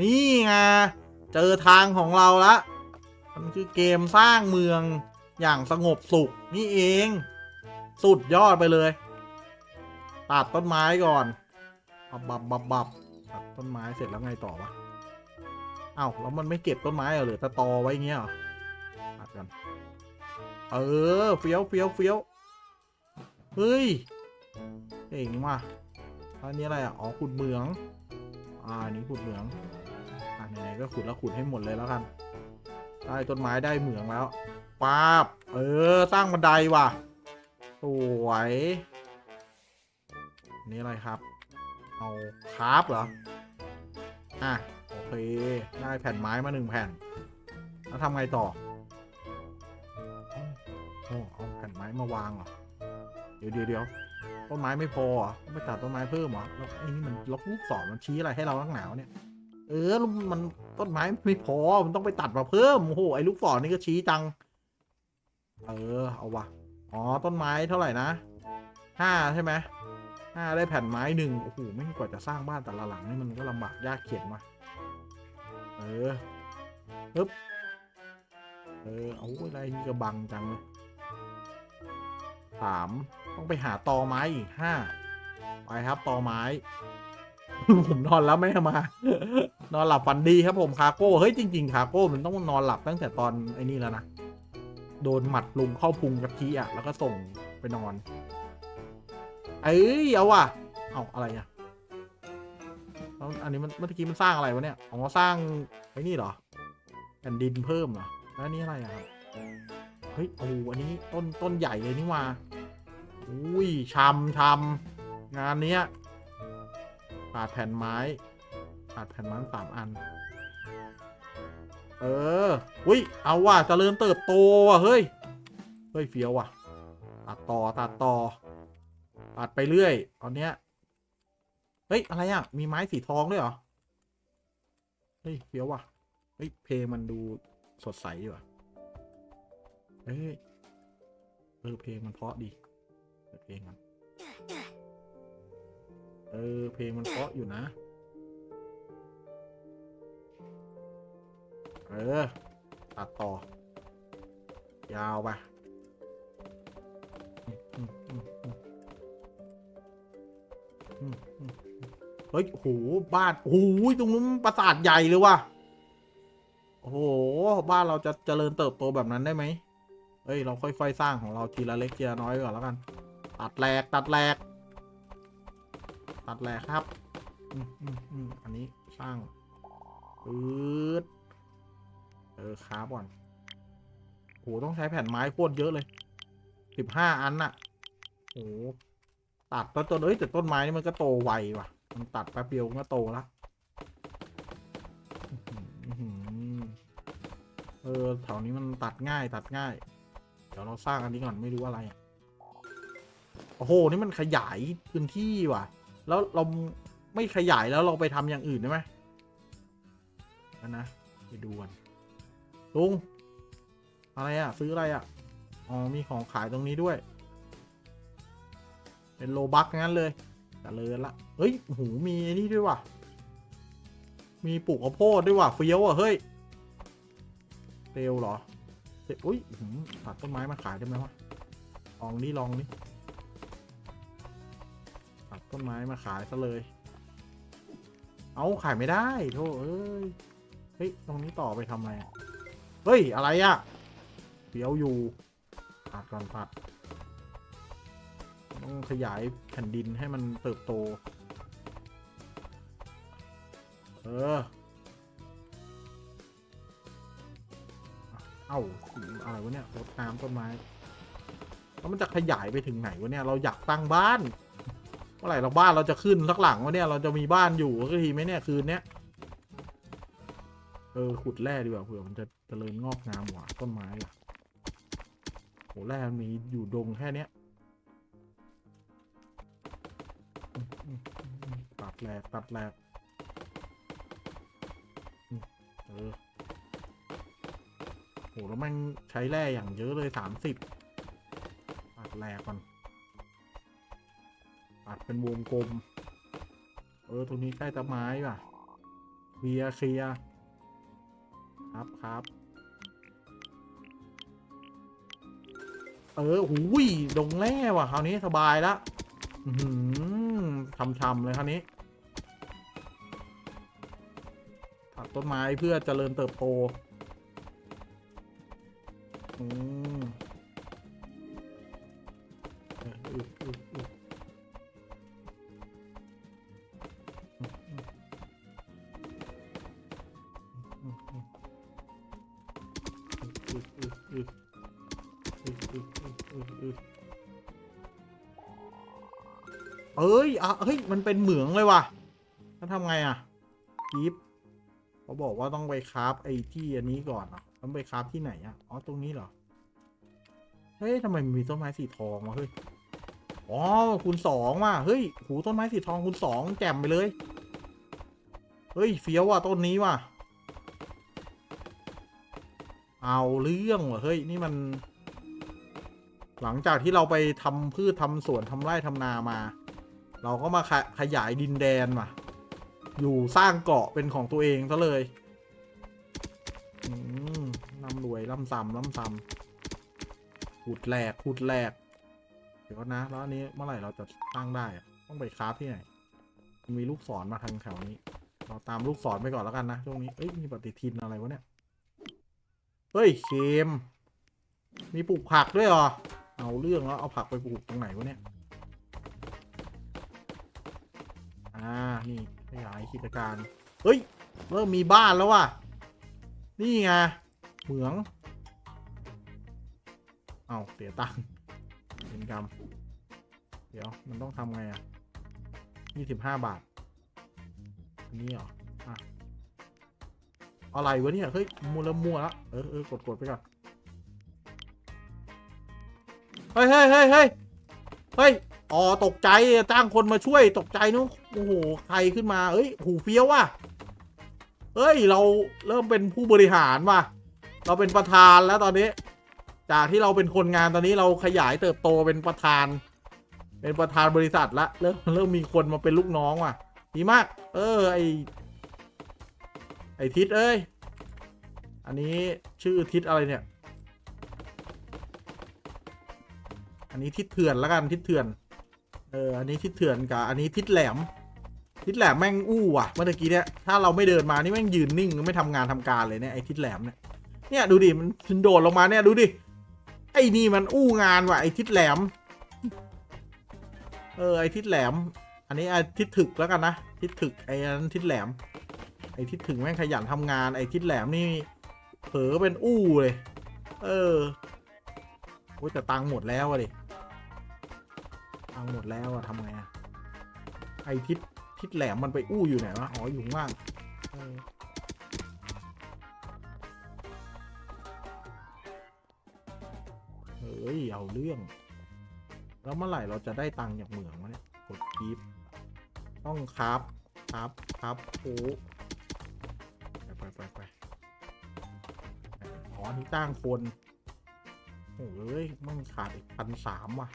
นี่ไงเจอทางของเราละมันคือเกมสร้างเมืองอย่างสงบสุขนี่เอง สุดยอดไปเลย ตัดต้นไม้ก่อนบับบับบับบับตัดต้นไม้เสร็จแล้วไงต่อวะเอ้าแล้วมันไม่เก็บต้นไม้เหรอหรอตะตอไว้เงี้ยเหรอตัดกันเออเฟี้ยวเฟี้ยวเฟี้ยวเฮ้ยเก่งว่ะอันนี้อะไรอะอ๋อขุดเหมือง อ่านี้ขุดเหมืองอ่าไหนๆก็ขุดแล้วขุดให้หมดเลยแล้วกันได้ต้นไม้ได้เหมืองแล้วป๊าบเออ สร้างบันไดว่ะสวยนนี่อะไรครับ เอาคราฟเหรอ อะ โอเค ได้แผ่นไม้มาหนึ่งแผ่น แล้วทำไงต่อโอ้เอาแผ่นไม้มาวางเหรอ เดี๋ยวเดี๋ยวเดี๋ยว ต้นไม้ไม่พอเหรอต้องไปตัดต้นไม้เพิ่มเหรอแล้วไอ้นี่มันล็อกลูกศรมันชี้อะไรให้เราลักหนาวเนี่ย เออแล้วมันต้นไม้ไม่พอ มันต้องไปตัดมาเพิ่มโอ้โหไอ้ลูกศรนี่ก็ชี้จัง เออเอาวะอ๋อต้นไม้เท่าไหร่นะห้าใช่ไหมห้าได้แผ่นไม้หนึ่งโอ้โหไม่กว่าจะสร้างบ้านแต่ละหลังนี่มันก็ลำบากยากเข็นว่ะเออปึ๊บเออเอาอะไรนี่ก็บังจังเลยสาม ต้องไปหาตอไม้อีกห้าไปครับตอไม้ ผมนอนแล้วไม่มา นอนหลับฝันดีครับผมคาโก้เฮ้ยจริงๆคาโก้มันต้องนอนหลับตั้งแต่ตอนไอ้นี่แล้วนะโดนหมัดลุมเข้าพุงกะทิอะแล้วก็ส่งไปนอน เอ้ยเอาว่ะเอาอะไรอะแล้วอันนี้มันเมื่อกี้มันสร้างอะไรวะเนี่ยอ๋อสร้างไอ้นี่เหรอแผ่นดินเพิ่มเหรอแล้วนนี้อะไรอะเฮ้ยโอ้โหอันนี้ต้นต้นใหญ่เลยนี่ว่า อุ้ยชำชำงานเนี้ยขาดแผ่นไม้ขาดแผ่นไม้สามอัน เออ อุ้ย เอาว่ะเจริญเติบโตว่ะ เฮ้ย เฮ้ยเฟี้ยวว่ะ ตัดต่อ ตัดต่อ ตัดไปเรื่อย ตอนเนี้ย เฮ้ย อะไรอะ มีไม้สีทองด้วยเหรอ เฮ้ยเฟี้ยวว่ะ เฮ้ย เพลงมันดูสดใสอยู่อะเฮ้ย เออ เพลงมันเพราะดี เพลงมันเออ เพลงมันเพราะอยู่นะ เออ ตัดต่อ ยาวไปเฮ้ยโหบ้านโอ้หตรงนู้นปราสาทใหญ่เลยว่ะ โอ้โห บ้านเราจะเจริญเติบโตแบบนั้นได้ไหมเฮ้ย เราค่อย ๆ สร้างของเราทีละเล็กทีละน้อยก่อนแล้วกัน ตัดแหลกตัดแหลกตัดแหลกครับอืมอืมอืมอันนี้สร้างปืดเออค้าก่อนโหต้องใช้แผ่นไม้โคตรเยอะเลยสิบห้าอันน่ะโหตัดต้นต้นเอ้ยแต่ต้นไม้นี่มันก็โตไวว่ะ มันตัดแป๊บเดียวมันก็โตละเออแถวนี้มันตัดง่ายตัดง่าย เดี๋ยวเราสร้างอันนี้ก่อนไม่รู้อะไรอะ โอ้โห นี่มันขยายพื้นที่ว่ะ แล้วเราไม่ขยายแล้วเราไปทำอย่างอื่นได้ไหมนะไปดูกันลุง อะไรอะซื้ออะไรอะอ๋อ มีของขายตรงนี้ด้วย เป็นโลบักงั้นเลยแต่เลยละ เฮ้ยโอ้โหมีไอ้นี่ด้วยว่ะ มีปลูกข้าวโพดด้วยว่ะเฟี้ยวอะ เฮ้ยเร็วเหรอเฮ้ยอุ้ยอื้อหือตัดต้นไม้มาขายได้ไหมวะลองนี่ลองนี่ ต้นไม้มาขายซะเลย เอาขายไม่ได้โธ่เอ้ย เฮ้ย ตรงนี้ต่อไปทำอะไรเฮ้ย อะไรอะเดี๋ยวอยู่ตัดก่อนตัดต้องขยายแผ่นดินให้มันเติบโต เออ เอ้าอะไรวะเนี่ยรดน้ำต้นไม้แล้วมันจะขยายไปถึงไหนวะเนี่ย เราอยากตั้งบ้าน เมื่อไหร่เราบ้านเราจะขึ้นสักหลังวะเนี่ยเราจะมีบ้านอยู่ก็ทีไหมเนี่ยคืนเนี้ยเออขุดแร่ดีกว่าเผื่อมันจะเจริญงอกงามหว่าต้นไม้อะโหแร่มีอยู่ดงแค่เนี้ยตัดแหลกตัดแหลกอืมเออโหแล้วมันใช้แร่อย่างเยอะเลยสามสิบตัดแหลกก่อน ตัดเป็นวงกลม เออ ตรงนี้ใกล้ต้นไม้ป่ะเคลียร์เคลียครับครับ เออหูยดงแร่ว่ะ คราวนี้สบายละอื้อหือช่ำๆเลยคราวนี้ตัดต้นไม้เพื่อเจริญเติบโตอืม มันเป็นเหมืองเลยว่ะแล้วทำไงอะกีฟเขาบอกว่าต้องไปคราฟไอ้ที่อันนี้ก่อนอะต้องไปคราฟที่ไหนอะอ๋อตรงนี้เหรอเฮ้ยทำไมมีต้นไม้สีทองวะเฮ้ยอ๋อคูณสองว่ะเฮ้ยหูต้นไม้สีทองคูณสองแจ่มไปเลยเฮ้ยเฟี้ยวว่ะต้นนี้ว่ะ เอาเรื่องว่ะเฮ้ยนี่มัน หลังจากที่เราไปทำพืชทำสวนทำไร่ทำนามา เราก็มาขขยายดินแดนว่ะอยู่สร้างเกาะเป็นของตัวเองซะเลยร่ำรวยร่ำซ้ำร่ำซ้ำขุดแหลกขุดแหลก เดี๋ยวนะ แล้วอันนี้เมื่อไหร่เราจะตั้งได้ ต้องไปคราฟที่ไหน มีลูกศรมาทางแถวนี้ เราตามลูกศรไปก่อนแล้วกันนะช่วงนี้ เอ้ย มีปฏิทินอะไรวะเนี่ย เฮ้ยเกมมีปลูกผักด้วยเหรอ เอาเรื่องแล้วเอาผักไปปลูกตรงไหนวะเนี่ย อ่า นี่ขยายกิจการ เฮ้ย เริ่มมีบ้านแล้วว่ะ นี่ไง เหมือง เอาเสียตังค์เป็นกรรม เดี๋ยวมันต้องทำไงอะยี่สิบห้าบาท อันนี้เหรอ อะ อะไรวะเนี่ย เฮ้ย มัวล้วมัวล้วเออเออกดกดไปก่อน เฮ้ยเฮ้ยเฮ้ยเฮ้ย อ๋อตกใจจ้างคนมาช่วยตกใจนู้โอ้โหใครขึ้นมาเอ้ยหูเฟี้ยวว่ะเฮ้ยเราเริ่มเป็นผู้บริหารว่ะ เราเป็นประธานแล้วตอนนี้ จากที่เราเป็นคนงานตอนนี้เราขยายเติบโตเป็นประธาน เป็นประธานบริษัทละเริ่มเริ่มมีคนมาเป็นลูกน้องว่ะดีมาก เออไอไอทิศเอ้ยอันนี้ชื่อทิศอะไรเนี่ย อันนี้ทิศเถื่อนแล้วกันทิศเถื่อน เออ อันนี้ทิศเถื่อนกับอันนี้ทิศแหลม ทิศแหลมแม่งอู้ว่ะ เมื่อกี้เนี่ย ถ้าเราไม่เดินมานี่แม่งยืนนิ่งไม่ทำงานทำการเลยเนี่ยไอ้ทิศแหลมเนี่ย เนี่ยดูดิมันโดดลงมาเนี่ยดูดิ ไอ้นี่มันอู้งานว่ะไอ้ทิศแหลม เออไอ้ทิศแหลม อันนี้ไอ้ทิศถึกแล้วกันนะ ทิศถึกไอ้นั้นทิศแหลม ไอ้ทิศถึงแม่งขยันทำงานไอ้ทิศแหลมนี่เผลอเป็นอู้เลย เออโอ้ยแต่ตังค์หมดแล้วอะดิังหมดแล้วอะทำไงอะไอทิศทิศแหลมมันไปอู้อยู่ไหนวะ อ๋อ อยู่ข้างล่างเออเฮ้ย เอาเรื่อง แล้วเมื่อไหร่เราจะได้ตังค์จากเหมืองวะเนี่ย กดคีปต้องครับครับครับโอ้ไปไปไปอ๋อนี่จ้างคนโอ้ยมันขาดอีกพันสามว่ะ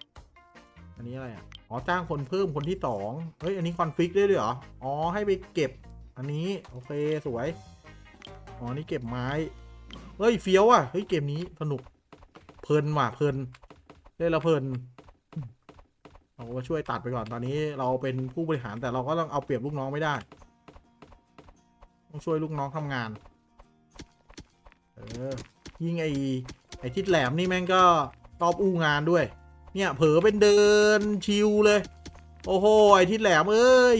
อันนี้อะไรอะ อ๋อ จ้างคนเพิ่มคนที่สองเฮ้ย อันนี้คอนฟิกได้ด้วยเหรอ อ๋อ ให้ไปเก็บ อันนี้ โอเค สวย อ๋อ นี่เก็บไม้ เฮ้ย เฟี้ยวอะ เฮ้ย เกมนี้สนุก เพลินว่ะ เพลินเล่นแล้วเพลิน เราก็ช่วยตัดไปก่อน ตอนนี้เราเป็นผู้บริหารแต่เราก็ต้องเอาเปรียบลูกน้องไม่ได้ ต้องช่วยลูกน้องทำงาน เออ ยิ่งไอไอทิศแหลมนี่แม่งก็ชอบอู้งานด้วย เนี่ย เผลอเป็นเดินชิวเลย โอ้โห ไอทิศแหลมเอ้ย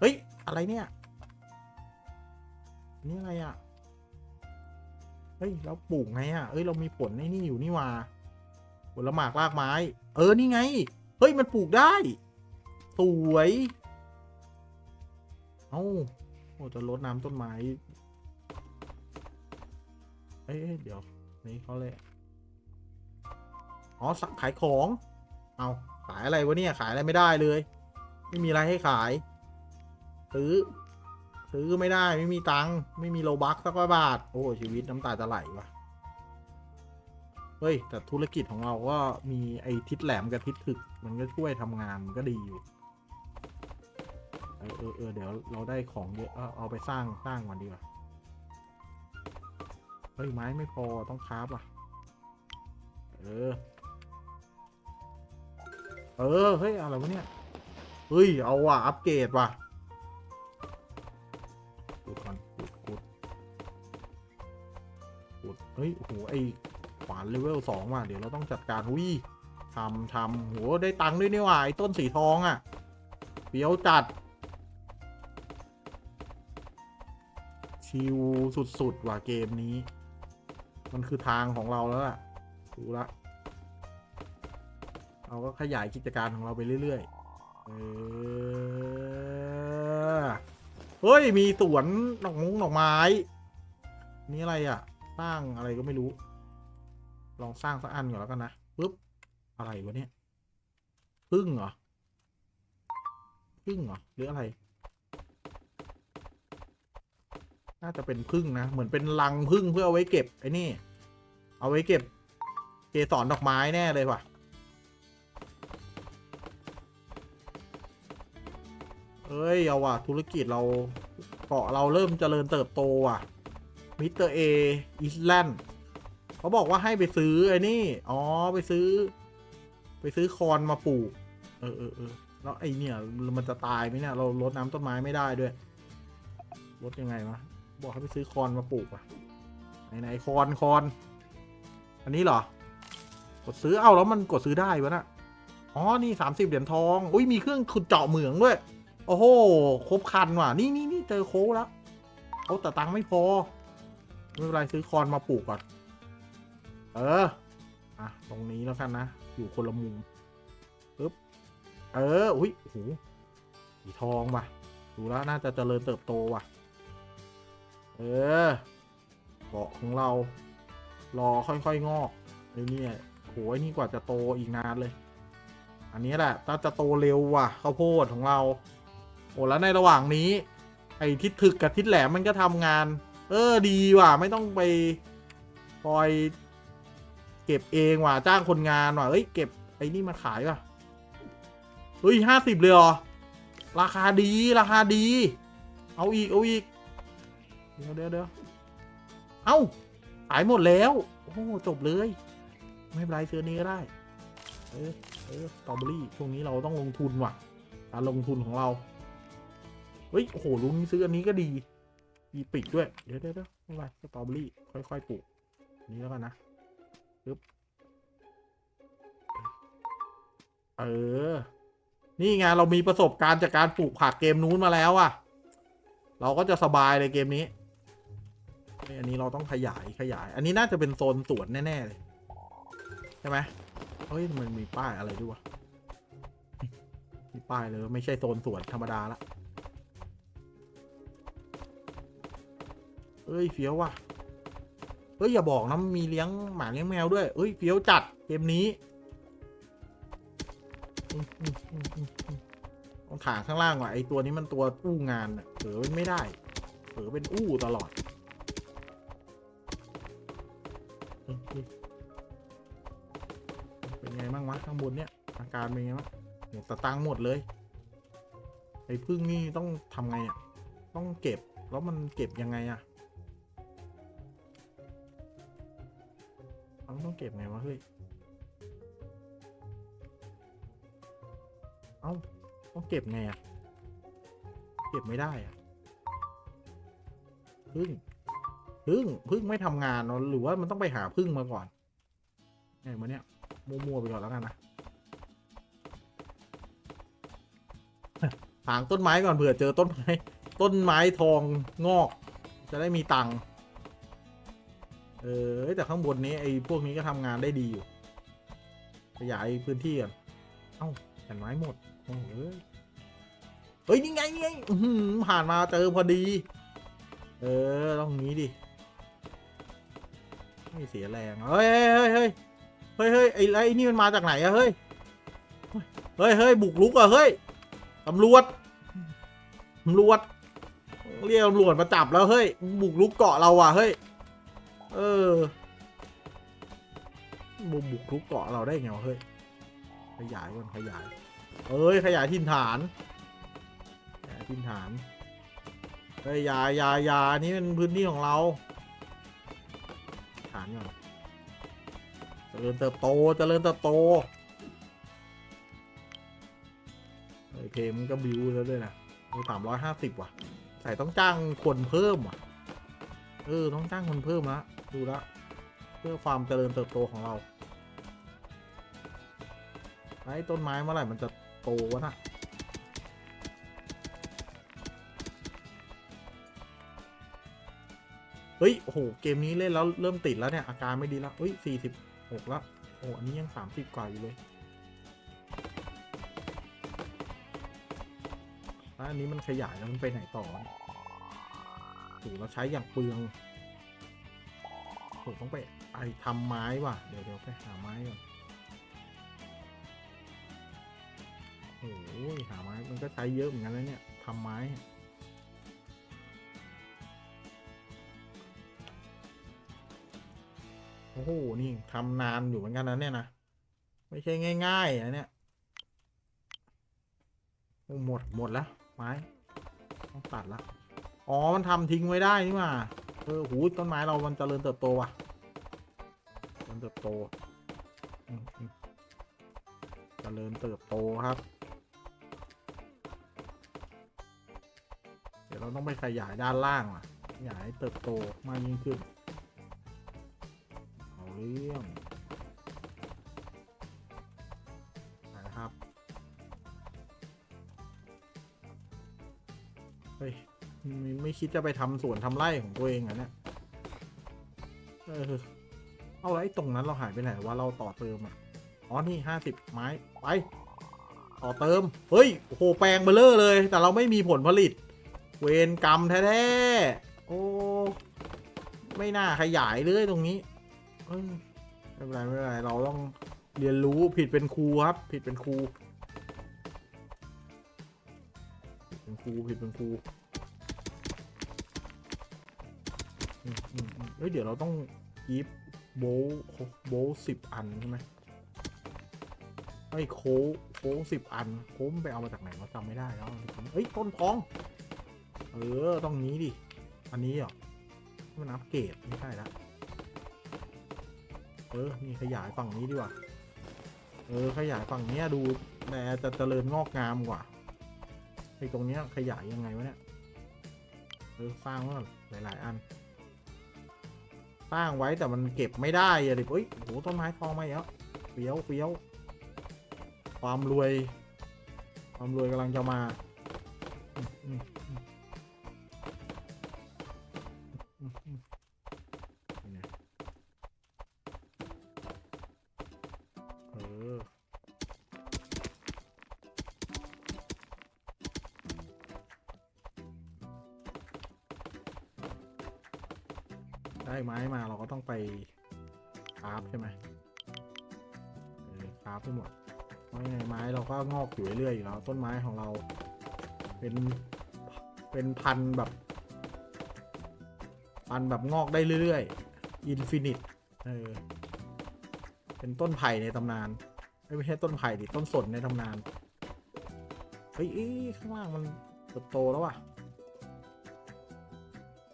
เฮ้ย อะไรเนี่ย นี่อะไรอะ เฮ้ย เราปลูกไงอะ เอ้ย เรามีผลในนี่อยู่นี่ว่าผลหมากรากไม้ เออ นี่ไง เฮ้ย มันปลูกได้ สวย เอ้า โอ้จะลดน้ำต้นไม้ เอ้ยเดี๋ยว นี่เขาเลย อ๋อขายของ เอาขายอะไรวะเนี่ยขายอะไรไม่ได้เลย ไม่มีอะไรให้ขาย ซื้อ ซื้อไม่ได้ไม่มีตังค์ไม่มีโลบักสักบาท โอ้ชีวิตน้ำตาจะไหลว่ะเฮ้ย แต่ธุรกิจของเราก็มีไอ้ทิศแหลมกับทิศถึก มันก็ช่วยทำงานมันก็ดีอยู่เออเออเออเดี๋ยวเราได้ของเยอะเอาเอาไปสร้างสร้างก่อนดีกว่าเฮ้ยไม้ไม่พอต้องคราฟอะ เออ เออ เฮ้ย อะไรวะเนี่ย เฮ้ย เอาว่ะ อัปเกรดว่ะกูดก่อนกูดกูดกูดเฮ้ย โอ้โห ไอขวานเลเวลสองว่ะ เดี๋ยวเราต้องจัดการวิทำทำโห ได้ตังค์ด้วยนี่ว่ะ ไอต้นสีทองอะเปียวจัด ชิวสุด ๆ ว่ะ เกมนี้ มันคือทางของเราแล้วล่ะ ดูละ เราก็ขยายกิจการของเราไปเรื่อยๆเออเฮ้ย มีสวนดอกมุ้งดอกไม้ นี่อะไรอะ สร้างอะไรก็ไม่รู้ ลองสร้างสักอันก่อนแล้วกันนะปึ๊บ อะไรวะเนี่ยพึ่งเหรอพึ่งเหรอ หรืออะไร น่าจะเป็นพึ่งนะ เหมือนเป็นรังพึ่งเพื่อเอาไว้เก็บไอ้นี่ เอาไว้เก็บ เกสรดอกไม้แน่เลยว่ะ เอ้ย เอาว่ะ ธุรกิจเราเกาะเราเริ่มเจริญเติบโตว่ะมิสเตอร์เออิสแลนด์เขาบอกว่าให้ไปซื้อไอ้นี่ อ๋อ ไปซื้อ ไปซื้อคอนมาปลูก เออเออเออแล้วไอเนี่ย มันจะตายไหมเนี่ย เราลดน้ำต้นไม้ไม่ได้ด้วยลดยังไงวะ บอกให้ไปซื้อคอนมาปลูกอะไหนไหนคอนคอน อันนี้เหรอ กดซื้อ เอาแล้วมันกดซื้อได้วะน่ะอ๋อ นี่สามสิบเหรียญทอง อุ้ย มีเครื่องขุดเจาะเหมืองด้วย โอ้โห ครบคันว่ะ นี่นี่นี่เจอโค้กแล้วเอาแต่ตังค์ไม่พอ ไม่เป็นไรซื้อคอนมาปลูกก่อน เออ อะ ตรงนี้แล้วกันนะ อยู่คนละมุมปึ๊บ เออ อุ้ยโอ้โหสีทองว่ะ ดูแล้วน่าจะเจริญเติบโตว่ะ เออเกาะของเรา รอค่อยๆงอกไอ้เนี่ยโหไอ้นี่กว่าจะโตอีกนานเลย อันนี้แหละถ้าจะโตเร็วว่ะข้าวโพดของเรา อ้แล้วในระหว่างนี้ ไอ้ทิศถึกกับทิศแหลมมันก็ทำงาน เออดีว่ะ ไม่ต้องไปคอยเก็บเองว่ะจ้างคนงานว่ะเอ้ยเก็บไอ้นี่มาขายว่ะเฮ้ยห้าสิบเลยเหรอ ราคาดีราคาดี เอาอีกเอาอีก เดี๋ยวเดี๋ยวเดี๋ยวเอาขายหมดแล้ว โอ้จบเลย ไม่เป็นไรซื้อนนี้ก็ได้ เออเออตรอเบอรี่ช่วงนี้เราต้องลงทุนว่ะ การลงทุนของเรา เฮ้ย โอ้โห ลุงนี้ซื้ออันนี้ก็ดี มีปีกด้วย เดี๋ยวเดี๋ยวเดี๋ยวไม่เป็นไรสตรอเบอรี่ ค่อยๆ ปลูก นี้แล้วกันนะปึ๊บเออ นี่ไง เรามีประสบการณ์จากการปลูกผักเกมนู้นมาแล้วอะเราก็จะสบายเลยเกมนี้เฮ้ยอันนี้เราต้องขยายขยาย อันนี้น่าจะเป็นโซนสวนแน่ ๆ เลย ใช่ไหมเฮ้ย มันมีป้ายอะไรด้วยวะมีป้ายเลย ไม่ใช่โซนสวนธรรมดาละ เอ้ยเฟี้ยวว่ะเฮ้ยอย่าบอกนะมีเลี้ยงหมาเลี้ยงแมวด้วยเอ้ยเฟี้ยวจัดเกมนี้ต้องถางข้างล่างว่ะไอตัวนี้มันตัวอู้งานอะเผลอเป็นไม่ได้เผลอเป็นอู้ตลอดเป็นไงบ้างวะข้างบนเนี่ยอาการเป็นไงบ้างหมดสตังค์หมดเลยไอ้พึ่งนี่ต้องทำไงอะต้องเก็บแล้วมันเก็บยังไงอะ มันต้องเก็บไงวะเฮ้ย เอ้าต้องเก็บไงอะเก็บไม่ได้อะพึ่งพึ่งพึ่งไม่ทำงานเนอะหรือว่ามันต้องไปหาพึ่งมาก่อนไงมาเนี่ยมั่วๆไปก่อนแล้วกันนะถางต้นไม้ก่อนเผื่อเจอต้นไม้ ต้นไม้ทองงอก จะได้มีตังค์ เออแต่ข้างบนนี้ไอ้พวกนี้ก็ทำงานได้ดีอยู่ ขยายพื้นที่ก่อนเอ้าแผ่นไม้หมดโอ้โหเฮ้ยนี่ไงนี่ไงผ่านมาเจอพอดี เออต้องนี้ดิไม่เสียแรงเฮ้ยเฮ้ยเฮ้ยเฮ้ยเฮ้ยไอ้ไอ้นี่มันมาจากไหนอะเฮ้ยเฮ้ยเฮ้ยบุกลุกอะเฮ้ยตำรวจตำรวจเรียกตำรวจมาจับแล้วเฮ้ยบุกลุกเกาะเราอะเฮ้ย เออบุกบุกรุกเกาะเราได้ไงวะเฮ้ย ขยายก่อนขยาย เอ้ย ขยายถิ่นฐานขยายทินฐานเฮ้ยยายายานี่เป็นพื้นที่ของเรา ฐานก่อนเจริญเติบโตเจริญเติบโตเฮ้ยเพลงมันก็บิวแล้วด้วยนะสามร้อยห้าสิบว่ะ ใส่ต้องจ้างคนเพิ่มว่ะ เออ ต้องจ้างคนเพิ่มละดูละ เพื่อความเจริญเติบโตของเรา ไอ้ต้นไม้เมื่อไหร่มันจะโตวะน่ะเฮ้ย โอ้โห เกมนี้เล่นแล้วเริ่มติดแล้วเนี่ย อาการไม่ดีแล้วเฮ้ยสี่สิบหกแล้ว โอ้ อันนี้ยังสามสิบกว่าอยู่เลยแล้วอันนี้มันขยายแล้วมันไปไหนต่อ ถูเราใช้อย่างเปลืองผมต้องไปไอทำไม้ว่ะ เดี๋ยวเดี๋ยวไปหาไม้ก่อนโอ้ยหาไม้มันก็ใช้เยอะเหมือนกันแล้วเนี่ยทำไม้โอ้โหนี่ทำนานอยู่เหมือนกันนะเนี่ยนะไม่ใช่ง่ายๆนะเนี่ยหมดหมดแล้วไม้ต้องตัดละ อ๋อ มันทำทิ้งไว้ได้นี่หว่าเออหูต้นไม้เรามันเจริญเติบโตว่ะเจริญเติบโตอืมอืมเจริญเติบโตครับ เดี๋ยวเราต้องไปขยายด้านล่างว่ะขยายเติบโตมากยิ่งขึ้น เอาเรื่อง คิดจะไปทำสวนทำไร่ของตัวเองเหรอเนี่ยเออเอาแล้วไอ้ตรงนั้นเราหายไปไหนว่าเราต่อเติมอะอ๋อนี่ห้าสิบไม้ไปต่อเติม เฮ้ยโอ้โหแปลงเบลเลอร์เลย แต่เราไม่มีผลผลิต เวรกรรมแท้ๆโอ้ไม่น่าขยายเลยตรงนี้ไม่เป็นไรไม่เป็นไรเราต้องเรียนรู้ผิดเป็นครูครับ ผิดเป็นครูผิดเป็นครูผิดเป็นครู อืมอืมอืมเอ้ยเดี๋ยวเราต้องกีบโบโบสิบอันใช่ไหมไอ้ยโค้โค้สิบอันโค้มไปเอามาจากไหนเราจำไม่ได้แล้วเอ้ยต้นทอง เออต้องนี้ดิ อันนี้เหรอมันอัปเกรดไม่ใช่ละเออนี่ขยายฝั่งนี้ดีกว่า เออขยายฝั่งเนี้ยดูแลจะเจริญงอกงามกว่าไอ้ตรงเนี้ยขยายยังไงวะเนี่ย เออสร้างไว้ก่อนหลาย ๆ อัน สร้างไว้แต่มันเก็บไม่ได้อะดิเอ้ยโอ้โหต้นไม้ทองมาอีกแล้วเฟี้ยวเฟี้ยว ความรวย ความรวยกำลังจะมาอืมอืมอืมอืม คราฟใช่ไหมเออคราฟให้หมดเพราะยังไงไม้เราก็งอกอยู่เรื่อยๆอยู่แล้วต้นไม้ของเรา เป็นเป็นพันแบบ พันแบบงอกได้เรื่อยๆอินฟินิตเออเป็นต้นไผ่ในตำนานไม่ใช่ต้นไผ่ดิต้นสนในตำนานเฮ้ยเอ้ยข้างล่างมันเติบโตแล้วว่ะ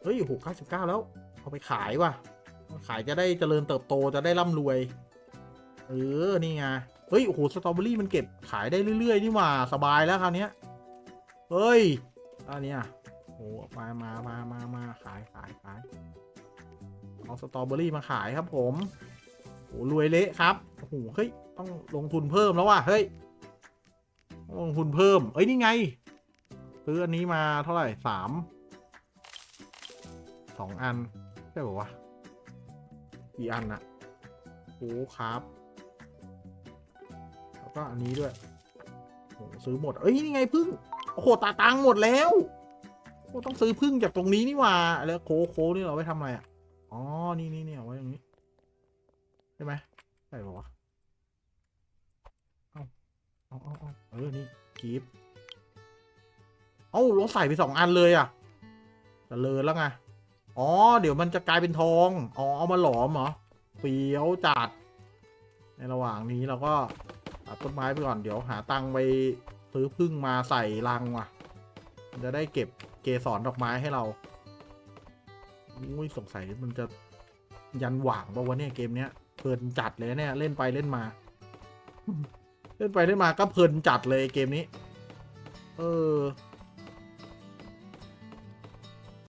เฮ้ยหกเก้าสิบเก้าแล้ว เอาไปขายว่ะ ขายจะได้เจริญเติบโตจะได้ร่ำรวย เออ นี่ไง เฮ้ย โอ้โห สตรอเบอรี่มันเก็บขายได้เรื่อย ๆ นี่หว่า สบายแล้วคราวเนี้ยเฮ้ยอันเนี้ยโอ้มามามามามาขายขายขายเอาสตรอเบอรี่มาขายครับผมโอ้รวยเละครับโอ้โหเฮ้ย ต้องลงทุนเพิ่มแล้วว่ะ เฮ้ย ลงทุนเพิ่ม เอ้ย นี่ไง ซื้ออันนี้มาเท่าไหร่สามสองอันใช่ป่าวะ กี่อันอะโอ้ครับ แล้วก็อันนี้ด้วยโอ้ซื้อหมด เอ้ยนี่ไงพึ่งโอ้โหตาตังหมดแล้วโอ้ต้องซื้อพึ่งจากตรงนี้นี่หว่า แล้วโคโคนี่เราไว้ทำอะไรอะอ๋อ นี่นี่เนี่เอาไว้ตรงนี้ ใช่ไหมใช่ปะวะเอาเอาเอาเอาเออนี่กีบเอ้าเราใส่ไปสองอันเลยอะเจะเลินแล้วไง อ๋อ เดี๋ยวมันจะกลายเป็นทอง อ๋อ เอามาหลอมเหรอเปียวจัด ในระหว่างนี้เราก็ตัดต้นไม้ไปก่อน เดี๋ยวหาตังค์ไปซื้อพึ่งมาใส่รังว่ะ จะได้เก็บเกสรดอกไม้ให้เราอุ้ยสงสัยมันจะยันหว่างป่าวะเนี่ยเกมเนี้ยเพลินจัดเลยเนี่ยเล่นไปเล่นมา เล่นไปเล่นมาก็เพลินจัดเลยเกมนี้ เออ